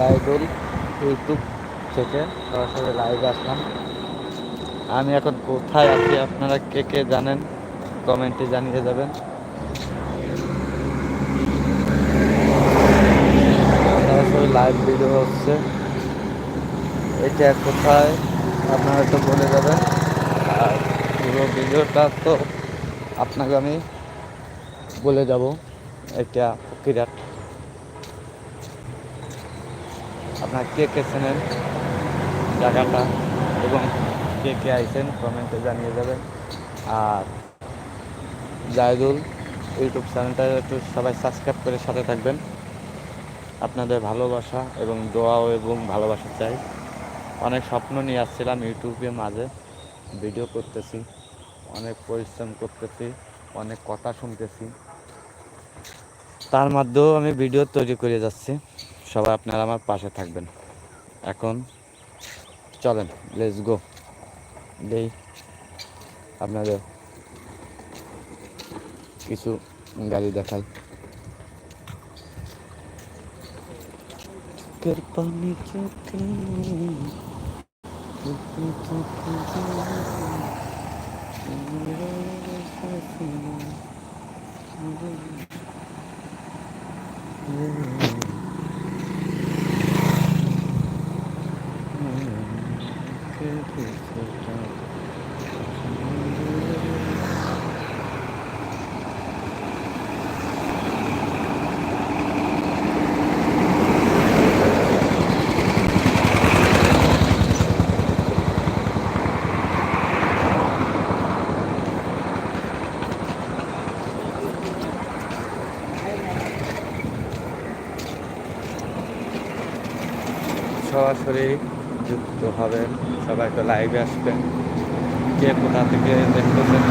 Zaidul YouTube থেকে সরাসরি লাইভে আসলাম। আমি এখন কোথায় আছি আপনারা কে কে জানেন কমেন্টে জানিয়ে যাবেন। সরাসরি লাইভ ভিডিও হচ্ছে। এটা কোথায়, আপনারা একটু বলে যাবেন। আর পুরো ভিডিওটা তো আপনাকে আমি বলে যাব। এটা ফকিরাট আপনার কে কে চেনেন, জায়গাটা এবং কে কে আইছেন, কমেন্টে জানিয়ে যাবেন আর জায়দুল ইউটিউব চ্যানেলটা একটু সবাই সাবস্ক্রাইব করে সাথে থাকবেন। আপনাদের ভালোবাসা এবং দোয়াও এবং ভালোবাসা চাই। অনেক স্বপ্ন নিয়ে আসছিলাম ইউটিউবে মাঝে, ভিডিও করতেছি, অনেক পরিশ্রম করতেছি, অনেক কথা শুনতেছি। তার মাধ্যমেও আমি ভিডিও তৈরি করে যাচ্ছি। সবাই আপনারা আমার পাশে থাকবেন। এখন চলেন লেটস গো দেই আপনাদের কিছু গাড়ি দেখাই। চোখের পানি চোখে চোখে চোখে সরাসরি যুক্ত হবেন সবাই তো লাইভে আসবেন। কে কোথা থেকে দেখতেছেন